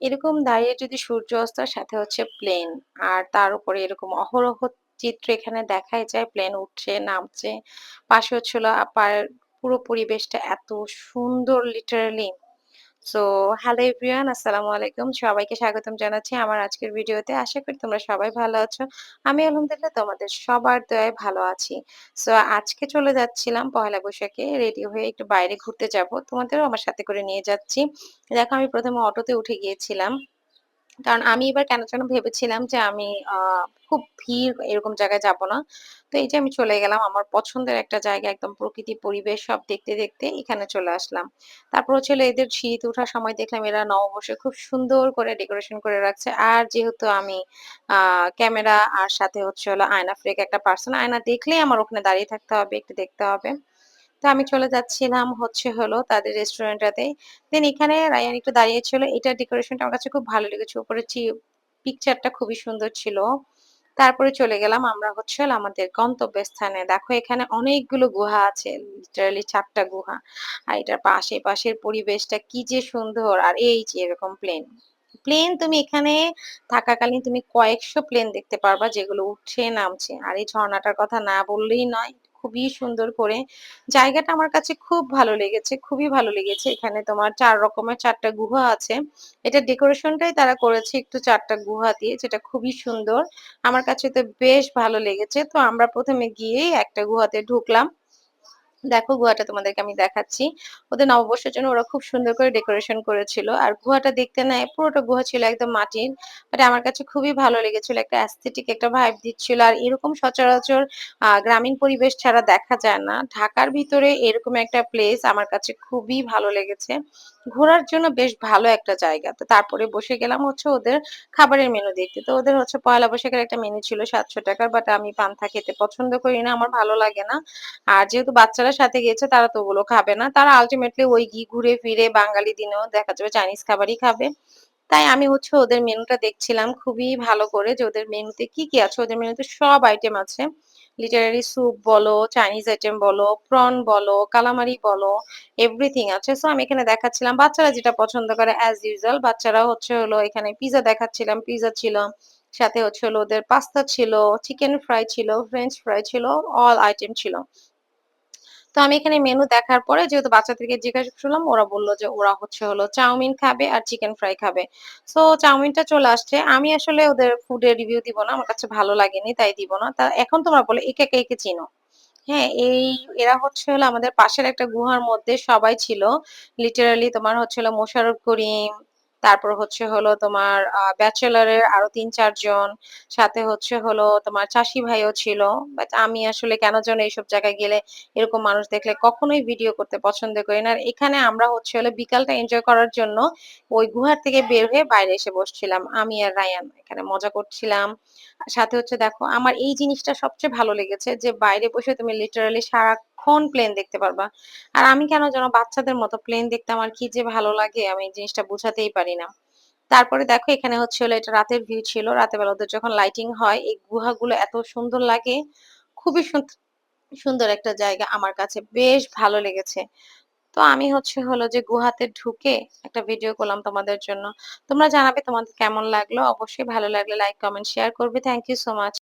এরকম দাঁড়িয়ে যদি সূর্য অস্তের সাথে হচ্ছে প্লেন আর তার উপরে এরকম অহরহ চিত্র এখানে দেখাই যায় প্লেন উঠছে, নামছে। পাশে হচ্ছিল আপার পুরো পরিবেশটা এত সুন্দর লিটারালি। সো হ্যালো এভরিওয়ান আসসালামু আলাইকুম। সবাইকে স্বাগতম জানাচ্ছি আমার আজকের ভিডিওতে। আশা করি তোমরা সবাই ভালো আছো। আমি আলহামদুলিল্লাহ তোমাদের সবার দয়ায় ভালো আছি। সো আজকে চলে যাচ্ছিলাম পহেলা বৈশাখে রেডি হয়ে একটু বাইরে ঘুরতে যাব। তোমাদেরও আমার সাথে করে নিয়ে যাচ্ছি। দেখো, আমি ১ম এ অটোতে উঠে গিয়েছিলাম। কারণ আমি এবার কেন যেন ভেবেছিলাম যে আমি খুব ভিড় এরকম জায়গায় যাব না। তো এই যে আমি চলে গেলাম আমার পছন্দের একটা জায়গা একদম প্রকৃতি পরিবেশ সব দেখতে, দেখতে এখানে চলে আসলাম। তারপর হচ্ছে হলো এদের শীত ওঠার সময় দেখলাম এরা নববর্ষে খুব সুন্দর করে ডেকোরেশন করে রাখছে। আর যেহেতু আমি ক্যামেরা আর সাথে হচ্ছে হলো আয়না ফ্রেক একটা পার্সন। আয়না দেখলেই আমার ওখানে দাঁড়িয়ে থাকতে হবে, একটু দেখতে হবে। তো আমি চলে যাচ্ছিলাম হচ্ছে হলো তাদের রেস্টুরেন্টটাতে। দেন এখানে রায়ান একটু দাঁড়িয়েছিল। এটার ডেকোরেশনটা আমার কাছে খুব ভালো লেগেছে। উপরে পিকচারটা খুবই সুন্দর ছিল। তারপরে চলে গেলাম আমরা হচ্ছে আমাদের গন্তব্যস্থানে। দেখো এখানে অনেকগুলো গুহা আছে। লিটারালি চারটা গুহা। আর এটার পাশে পাশের পরিবেশটা কি যে সুন্দর। আর এই যে এরকম প্লেন। প্লেন তুমি এখানে থাকাকালীন তুমি কয়েকশো প্লেন দেখতে পারবা যেগুলো উঠছে, নামছে। আর এই ঝর্ণাটার কথা না বললেই নয়। খুবই সুন্দর করে। জায়গাটা আমার কাছে খুব ভালো লেগেছে। খুবই ভালো লেগেছে। এখানে তোমার চার রকমের চারটা গুহা আছে। এটা ডেকোরেশনটাই তারা করেছে একটু চারটা গুহা দিয়ে, যেটা খুবই সুন্দর। আমার কাছে তো বেশ ভালো লেগেছে। তো আমরা ১ম এ গিয়েই একটা গুহাতে ঢুকলাম। দেখো গুহাটা তোমাদেরকে আমি দেখাচ্ছি। ওদের নববর্ষের জন্য ওরা খুব সুন্দর করে ডেকোরেশন করেছিল। আর গুহাটা দেখতে নেয় পুরোটা গুহা ছিল একদম মাটির। বাট আমার কাছে খুবই ভালো লেগেছিল। একটা অ্যাস্থেটিক একটা ভাইব দিচ্ছিল। আর এরকম সচরাচর গ্রামীণ পরিবেশ ছাড়া দেখা যায় না। ঢাকার ভিতরে এরকম একটা প্লেস আমার কাছে খুবই ভালো লেগেছে। ঘোরার জন্য বেশ ভালো একটা জায়গা। তো তারপরে বসে গেলাম হচ্ছে ওদের খাবারের মেনু দেখতে। তো ওদের হচ্ছে পয়লা বৈশাখের একটা মেনু ছিল ৳৭০০ বাট আমি পান্থা খেতে পছন্দ করি না। আমার ভালো লাগে না। আর যেহেতু বাচ্চারা সাথে গিয়েছে তারা তো ওগুলো খাবে না। তারা আলটিমেটলি ওই গি ঘুরে ফিরে বাঙালি দিনেও দেখা যাবে চাইনিজ খাবারই খাবে। তাই আমি হচ্ছে ওদের মেনুটা দেখছিলাম খুবই ভালো করে যে ওদের মেনুতে কি, কি আছে। ওদের মেনুতে সব আইটেম আছে। লিটারারি স্যুপ বলো, চাইনিজ আইটেম বলো, প্রন বলো, কালামারি বলো, এভরিথিং আছে। সো আমি এখানে দেখাচ্ছিলাম বাচ্চারা যেটা পছন্দ করে অ্যাজ ইউজুয়াল বাচ্চারা হচ্ছে হলো এখানে পিজা দেখাচ্ছিলাম। পিজা ছিল। সাথে হচ্ছে হলো ওদের পাস্তা ছিল, চিকেন ফ্রাই ছিল, ফ্রেঞ্চ ফ্রাই ছিল, অল আইটেম ছিল। তো আমি এখানে মেনু দেখার পরে যেহেতু বাচ্চাদেরকে জিজ্ঞাসা করলাম ওরা বলল যে ওরা হচ্ছে হলো চাউমিন খাবে আর চিকেন ফ্রাই খাবে। সো চাউমিনটা চলে আসছে। আমি আসলে ওদের ফুডের রিভিউ দিব না। আমার কাছে ভালো লাগেনি তাই দিব না। তা এখন তোমরা বলো একে, একে একে চিনো। হ্যাঁ, এই এরা হচ্ছে হলো আমাদের পাশের একটা গুহার মধ্যে সবাই ছিল। লিটারালি তোমার হচ্ছে হলো মোশাররফ করিম, তারপর হচ্ছে হলো তোমার, আ ব্যাচেলর এর আরও ৩-৪ জন। সাথে হচ্ছে হলো তোমার চাষী ভাইও ছিল। বাট আমি আসলে কেন যেন এইসব জায়গায় গেলে এরকম মানুষ দেখলে কখনোই ভিডিও করতে পছন্দ করি না। আর এখানে আমরা হচ্ছে হলো বিকালটা এনজয় করার জন্য ওই গুহার থেকে বের হয়ে বাইরে এসে বসছিলাম। আমি আর রায়ান এখানে মজা করছিলাম। সাথে হচ্ছে দেখো, আমার এই জিনিসটা সবচেয়ে ভালো লেগেছে যে বাইরে বসে তুমি লিটারালি সারাক্ষণ প্লেন দেখতে পারবা। আর আমি কেন যেন বাচ্চাদের মতো প্লেন দেখতে আমার কি যে ভালো লাগে আমি জিনিসটা বুঝাতেই পারি না। তারপরে দেখো এখানে হচ্ছে হলো এটা রাতের ভিউ ছিল। রাতের বেলা ওদের যখন লাইটিং হয় এই গুহাগুলো এত সুন্দর লাগে। খুবই সুন সুন্দর একটা জায়গা আমার কাছে বেশ ভালো লেগেছে। তো আমি হচ্ছে হলো যে গুহাতে ঢুকে একটা ভিডিও করলাম তোমাদের জন্য। তোমরা জানাবে তোমাদের কেমন লাগল। অবশ্যই ভালো লাগলে লাইক, কমেন্ট, শেয়ার করবে। Thank you so much.